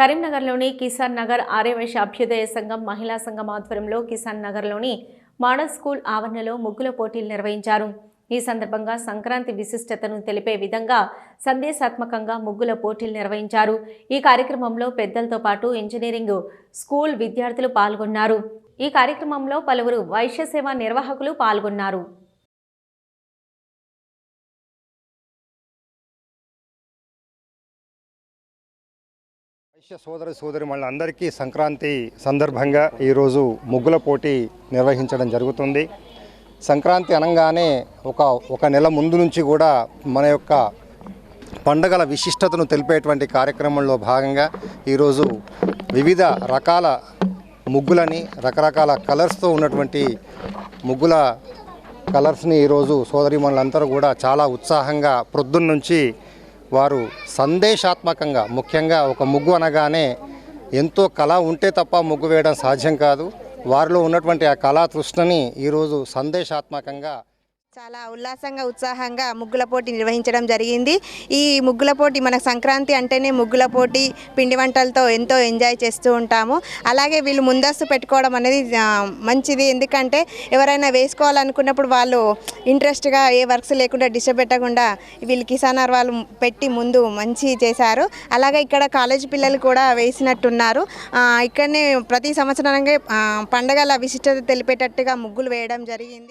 కరీంనగర్లోని కిసాన్ నగర్ ఆర్యవైశ్య అభ్యుదయ సంఘం మహిళా సంఘం ఆధ్వర్యంలో కిసాన్ నగర్లోని మోడల్ స్కూల్ ఆవరణలో ముగ్గుల పోటీలు నిర్వహించారు. ఈ సందర్భంగా సంక్రాంతి విశిష్టతను తెలిపే విధంగా సందేశాత్మకంగా ముగ్గుల పోటీలు నిర్వహించారు. ఈ కార్యక్రమంలో పెద్దలతో పాటు ఇంజనీరింగ్ స్కూల్ విద్యార్థులు పాల్గొన్నారు. ఈ కార్యక్రమంలో పలువురు వైశ్య సేవ నిర్వాహకులు పాల్గొన్నారు. సోదరి సోదరి సోదరి అందరికీ సంక్రాంతి సందర్భంగా ఈరోజు ముగ్గుల పోటీ నిర్వహించడం జరుగుతుంది. సంక్రాంతి అనగానే ఒక ఒక నెల ముందు నుంచి కూడా మన యొక్క పండగల విశిష్టతను తెలిపేటువంటి కార్యక్రమంలో భాగంగా ఈరోజు వివిధ రకాల ముగ్గులని రకరకాల కలర్స్తో ఉన్నటువంటి ముగ్గుల కలర్స్ని ఈరోజు సోదరిమణులందరూ కూడా చాలా ఉత్సాహంగా ప్రొద్దున్నుంచి వారు సందేశాత్మకంగా ముఖ్యంగా ఒక ముగ్గు అనగానే ఎంతో కళ ఉంటే తప్ప ముగ్గు వేయడం సాధ్యం కాదు. వారిలో ఉన్నటువంటి ఆ కళా తృష్ణని ఈరోజు సందేశాత్మకంగా చాలా ఉల్లాసంగా ఉత్సాహంగా ముగ్గుల పోటీ నిర్వహించడం జరిగింది. ఈ ముగ్గుల పోటీ మన సంక్రాంతి అంటేనే ముగ్గుల పోటీ పిండి వంటలతో ఎంతో ఎంజాయ్ చేస్తూ ఉంటాము. అలాగే వీళ్ళు ముందస్తు పెట్టుకోవడం అనేది మంచిది. ఎందుకంటే ఎవరైనా వేసుకోవాలనుకున్నప్పుడు వాళ్ళు ఇంట్రెస్ట్గా ఏ వర్క్స్ లేకుండా డిస్టర్బ్ పెట్టకుండా వీళ్ళు కిసానార్ వాళ్ళు పెట్టి ముందు మంచి చేశారు. అలాగే ఇక్కడ కాలేజ్ పిల్లలు కూడా వేసినట్టున్నారు. ఇక్కడనే ప్రతి సంవత్సరంగా పండగల విశిష్టత తెలిపేటట్టుగా ముగ్గులు వేయడం జరిగింది.